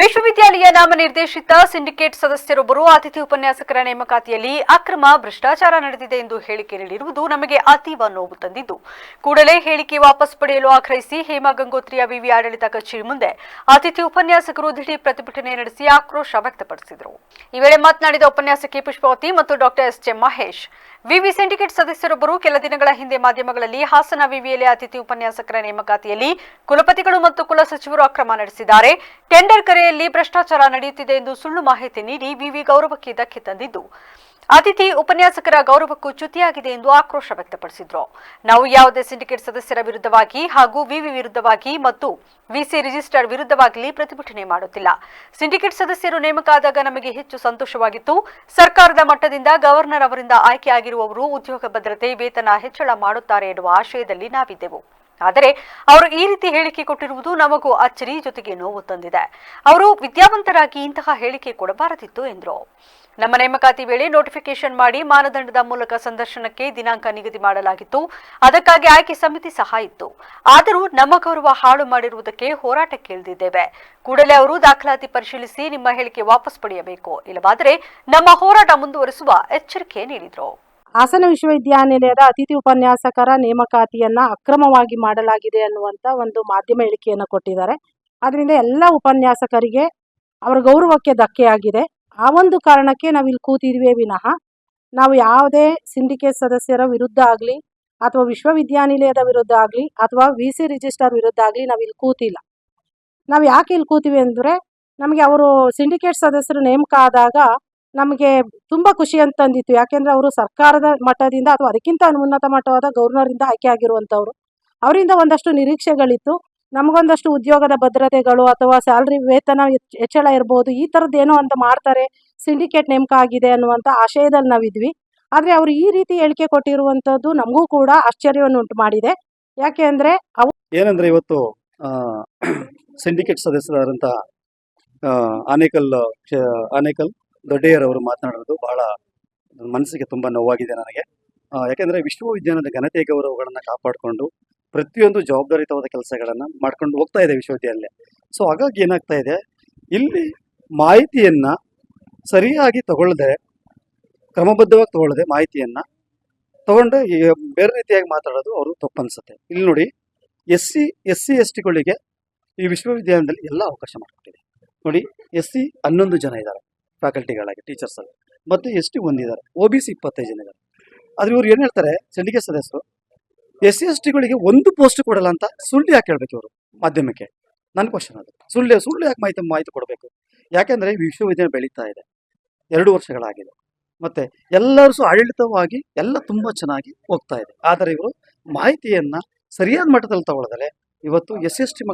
ವಿಶ್ವವಿದ್ಯಾಲಯ ನಾಮನಿರ್ದೇಶಿತ ಸಿಂಡಿಕೇಟ್ ಸದಸ್ಯರೊಬ್ಬರು ಅತಿಥಿ ಉಪನ್ಯಾಸಕರ ನೇಮಕಾತಿಯಲ್ಲಿ ಅಕ್ರಮ ಭ್ರಷ್ಟಾಚಾರ ನಡೆದಿದೆ ಎಂದು ಹೇಳಿಕೆ ನೀಡಿರುವುದು ನಮಗೆ ಅತೀವ ನೋವು ತಂದಿದ್ದು. ಕೂಡಲೇ ಹೇಳಿಕೆ ವಾಪಸ್ ಪಡೆಯಲು ಆಗ್ರಹಿಸಿ ಹೇಮಾ ಗಂಗೋತ್ರಿಯ ವಿವಿ ಆಡಳಿತ ಕಚೇರಿ ಮುಂದೆ ಅತಿಥಿ ಉಪನ್ಯಾಸಕರು ದಿಢೀರ್ ಪ್ರತಿಭಟನೆ ನಡೆಸಿ ಆಕ್ರೋಶ ವ್ಯಕ್ತಪಡಿಸಿದರು. ಈ ವೇಳೆ ಮಾತನಾಡಿದ ಉಪನ್ಯಾಸಕಿ ಪುಷ್ಪಾವತಿ ಮತ್ತು ಡಾಕ್ಟರ್ ಎಸ್ ಜೆ ಮಹೇಶ್, ವಿವಿ ಸಿಂಡಿಕೇಟ್ ಸದಸ್ಯರೊಬ್ಬರು ಕೆಲ ದಿನಗಳ ಹಿಂದೆ ಮಾಧ್ಯಮಗಳಲ್ಲಿ ಹಾಸನ ವಿವಿಯಲ್ಲಿ ಅತಿಥಿ ಉಪನ್ಯಾಸಕರ ನೇಮಕಾತಿಯಲ್ಲಿ ಕುಲಪತಿಗಳು ಮತ್ತು ಕುಲಸಚಿವರು ಅಕ್ರಮ ನಡೆಸಿದ್ದಾರೆ. ಟೆಂಡರ್ ಕರೆಯಲ್ಲಿ ಭ್ರಷ್ಟಾಚಾರ ನಡೆಯುತ್ತಿದೆ ಎಂದು ಸುಳ್ಳು ಮಾಹಿತಿ ನೀಡಿ ವಿವಿ ಗೌರವಕ್ಕೆ ಧಕ್ಕೆ ತಂದಿದ್ದು. ಅತಿಥಿ ಉಪನ್ಯಾಸಕರ ಗೌರವಕ್ಕೂ ಚ್ಯುತಿಯಾಗಿದೆ ಎಂದು ಆಕ್ರೋಶ ವ್ಯಕ್ತಪಡಿಸಿದ್ರು. ನಾವು ಯಾವುದೇ ಸಿಂಡಿಕೇಟ್ ಸದಸ್ಯರ ವಿರುದ್ಧವಾಗಿ ಹಾಗೂ ವಿವಿ ವಿರುದ್ಧವಾಗಿ ಮತ್ತು ವಿಸಿ ರಿಜಿಸ್ಟರ್ ವಿರುದ್ಧವಾಗಲಿ ಪ್ರತಿಭಟನೆ ಮಾಡುತ್ತಿಲ್ಲ. ಸಿಂಡಿಕೇಟ್ ಸದಸ್ಯರು ನೇಮಕ ಆದಾಗ ನಮಗೆ ಹೆಚ್ಚು ಸಂತೋಷವಾಗಿತ್ತು. ಸರ್ಕಾರದ ಮಟ್ಟದಿಂದ ಗವರ್ನರ್ ಅವರಿಂದ ಆಯ್ಕೆಯಾಗಿರುವವರು ಉದ್ಯೋಗ ಭದ್ರತೆ, ವೇತನ ಹೆಚ್ಚಳ ಮಾಡುತ್ತಾರೆ ಎನ್ನುವ ಆಶಯದಲ್ಲಿ ನಾವಿದ್ದೆವು. ಆದರೆ ಅವರು ಈ ರೀತಿ ಹೇಳಿಕೆ ಕೊಟ್ಟಿರುವುದು ನಮಗೂ ಅಚ್ಚರಿ ಜೊತೆಗೆ ನೋವು ತಂದಿದೆ. ಅವರು ವಿದ್ಯಾವಂತರಾಗಿ ಇಂತಹ ಹೇಳಿಕೆ ಕೊಡಬಾರದಿತ್ತು ಎಂದರು. ನಮ್ಮ ನೇಮಕಾತಿ ವೇಳೆ ನೋಟಿಫಿಕೇಶನ್ ಮಾಡಿ ಮಾನದಂಡದ ಮೂಲಕ ಸಂದರ್ಶನಕ್ಕೆ ದಿನಾಂಕ ನಿಗದಿ ಮಾಡಲಾಗಿತ್ತು. ಅದಕ್ಕಾಗಿ ಆಯ್ಕೆ ಸಮಿತಿ ಸಹ ಇತ್ತು. ಆದರೂ ನಮ್ಮ ಗೌರವ ಹಾಳು ಮಾಡಿರುವುದಕ್ಕೆ ಹೋರಾಟಕ್ಕೆ ಇಳಿದಿದ್ದೇವೆ ಕೂಡಲೇ ಅವರು ದಾಖಲಾತಿ ಪರಿಶೀಲಿಸಿ ನಿಮ್ಮ ಹೇಳಿಕೆ ವಾಪಸ್ ಪಡೆಯಬೇಕು. ಇಲ್ಲವಾದರೆ ನಮ್ಮ ಹೋರಾಟ ಮುಂದುವರಿಸುವ ಎಚ್ಚರಿಕೆ ನೀಡಿದರು. ಹಾಸನ ವಿಶ್ವವಿದ್ಯಾನಿಲಯದ ಅತಿಥಿ ಉಪನ್ಯಾಸಕರ ನೇಮಕಾತಿಯನ್ನ ಅಕ್ರಮವಾಗಿ ಮಾಡಲಾಗಿದೆ ಅನ್ನುವಂತ ಒಂದು ಮಾಧ್ಯಮ ಹೇಳಿಕೆಯನ್ನು ಕೊಟ್ಟಿದ್ದಾರೆ. ಅದರಿಂದ ಎಲ್ಲ ಉಪನ್ಯಾಸಕರಿಗೆ ಅವರ ಗೌರವಕ್ಕೆ ಧಕ್ಕೆಯಾಗಿದೆ. ಆ ಒಂದು ಕಾರಣಕ್ಕೆ ನಾವು ಇಲ್ಲಿ ಕೂತಿದ್ವಿ ವಿನಃ. ನಾವು ಯಾವುದೇ ಸಿಂಡಿಕೇಟ್ ಸದಸ್ಯರ ವಿರುದ್ಧ ಆಗಲಿ ಅಥವಾ ವಿಶ್ವವಿದ್ಯಾನಿಲಯದ ವಿರುದ್ಧ ಆಗಲಿ ಅಥವಾ ವಿ ಸಿ ರಿಜಿಸ್ಟರ್ ವಿರುದ್ಧ ಆಗಲಿ ನಾವು ಇಲ್ಲಿ ಕೂತಿಲ್ಲ. ನಾವು ಯಾಕೆ ಇಲ್ಲಿ ಕೂತೀವಿ ಅಂದರೆ ನಮಗೆ ಅವರು ಸಿಂಡಿಕೇಟ್ ಸದಸ್ಯರು ನೇಮಕ ಆದಾಗ ನಮಗೆ ತುಂಬ ಖುಷಿ ಅಂತ ಅಂದಿತ್ತು. ಯಾಕೆಂದ್ರೆ ಅವರು ಸರ್ಕಾರದ ಮಟ್ಟದಿಂದ ಅಥವಾ ಅದಕ್ಕಿಂತ ಉನ್ನತ ಮಟ್ಟವಾದ ಗವರ್ನರಿಂದ ಆಯ್ಕೆ ಆಗಿರುವಂಥವ್ರು. ಅವರಿಂದ ಒಂದಷ್ಟು ನಿರೀಕ್ಷೆಗಳಿತ್ತು. ನಮಗೊಂದಷ್ಟು ಉದ್ಯೋಗದ ಭದ್ರತೆಗಳು ಅಥವಾ ಸ್ಯಾಲ್ರಿ ವೇತನ ಹೆಚ್ಚ್- ಹೆಚ್ಚಳ ಇರ್ಬೋದು, ಈ ಥರದ್ದು ಏನೋ ಅಂತ ಮಾಡ್ತಾರೆ, ಸಿಂಡಿಕೇಟ್ ನೇಮಕ ಆಗಿದೆ ಅನ್ನುವಂಥ ಆಶಯದಲ್ಲಿ ನಾವಿದ್ವಿ. ಆದರೆ ಅವರು ಈ ರೀತಿ ಹೇಳಿಕೆ ಕೊಟ್ಟಿರುವಂಥದ್ದು ನಮಗೂ ಕೂಡ ಆಶ್ಚರ್ಯವನ್ನು ಉಂಟು ಮಾಡಿದೆ. ಯಾಕೆ ಅಂದರೆ ಅವು ಏನಂದ್ರೆ ಇವತ್ತು ಸಿಂಡಿಕೇಟ್ ಸದಸ್ಯರಾದಂಥ ಆನೇಕಲ್ ಆನೇಕಲ್ ದೊಡ್ಡೆಯರ್ ಅವರು ಮಾತನಾಡೋದು ಬಹಳ ಮನಸ್ಸಿಗೆ ತುಂಬ ನೋವಾಗಿದೆ ನನಗೆ. ಯಾಕೆಂದರೆ ವಿಶ್ವವಿದ್ಯಾಲಯದ ಘನತೆ ಗೌರವಗಳನ್ನು ಕಾಪಾಡಿಕೊಂಡು ಪ್ರತಿಯೊಂದು ಜವಾಬ್ದಾರಿತವಾದ ಕೆಲಸಗಳನ್ನು ಮಾಡ್ಕೊಂಡು ಹೋಗ್ತಾ ಇದೆ ವಿಶ್ವವಿದ್ಯಾಲಯ. ಸೊ ಹಾಗಾಗಿ ಏನಾಗ್ತಾ ಇದೆ? ಇಲ್ಲಿ ಮಾಹಿತಿಯನ್ನ ಸರಿಯಾಗಿ ತಗೊಳ್ಳದೆ ಕ್ರಮಬದ್ಧವಾಗಿ ತಗೊಳ್ಳದೆ ಮಾಹಿತಿಯನ್ನ ತಗೊಂಡು ಬೇರೆ ರೀತಿಯಾಗಿ ಮಾತಾಡೋದು ಅವರು ತಪ್ಪನ್ಸುತ್ತೆ. ಇಲ್ಲಿ ನೋಡಿ S C S C S ಟಿಗಳಿಗೆ ಈ ವಿಶ್ವವಿದ್ಯಾಲಯದಲ್ಲಿ ಎಲ್ಲ ಅವಕಾಶ ಮಾಡಿಕೊಟ್ಟಿದೆ. ನೋಡಿ ಎಸ್ ಸಿ ಹನ್ನೊಂದು ಜನ ಇದ್ದಾರೆ. ಫ್ಯಾಕಲ್ಟಿಗಳಾಗಿ ಟೀಚರ್ಸ್ ಅಲ್ಲಿ. ಮತ್ತು ಎಸ್ ಟಿ ಹೊಂದಿದ್ದಾರೆ? ಒ ಬಿ ಸಿ ಇಪ್ಪತ್ತೈದು ಜನ ಆದ್ರೆ ಇವ್ರು ಏನು ಹೇಳ್ತಾರೆ? ಸಂಡಿಗೆ ಸದಸ್ಯರು ಎಸ್ ಸಿ ಎಸ್ ಟಿಗಳಿಗೆ ಒಂದು ಪೋಸ್ಟ್ ಕೊಡಲ್ಲ ಅಂತ ಸುಳ್ಳು ಯಾಕೆ ಹೇಳ್ಬೇಕು ಇವರು ಮಾಧ್ಯಮಕ್ಕೆ? ನನ್ನ ಕ್ವಶನ್ ಅದು. ಸುಳ್ಳು ಸುಳ್ಳು ಯಾಕೆ ಮಾಹಿತಿ ಮಾಹಿತಿ ಕೊಡಬೇಕು? ಯಾಕೆಂದ್ರೆ ವಿಶ್ವವಿದ್ಯಾಲಯ ಬೆಳೀತಾ ಇದೆ. ಎರಡು ವರ್ಷಗಳಾಗಿದೆ. ಮತ್ತೆ ಎಲ್ಲರೂ ಸಹ ಆಡಳಿತವಾಗಿ ಎಲ್ಲ ತುಂಬಾ ಚೆನ್ನಾಗಿ ಹೋಗ್ತಾ ಇದೆ. ಆದರೆ ಇವರು ಮಾಹಿತಿಯನ್ನ ಸರಿಯಾದ ಮಟ್ಟದಲ್ಲಿ ತಗೊಳ್ಳದಲೆ ಇವತ್ತು ಎಸ್ ಎಸ್ ಟಿ